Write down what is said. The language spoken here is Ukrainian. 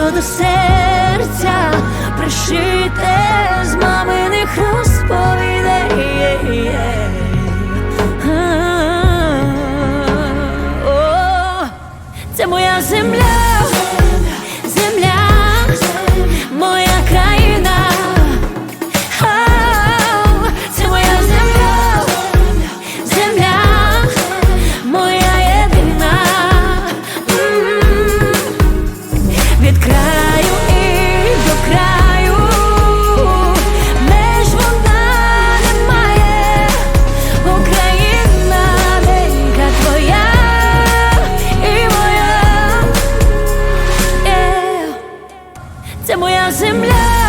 що до серця пришите з маминих розповідей. Це моя земля, моя земля.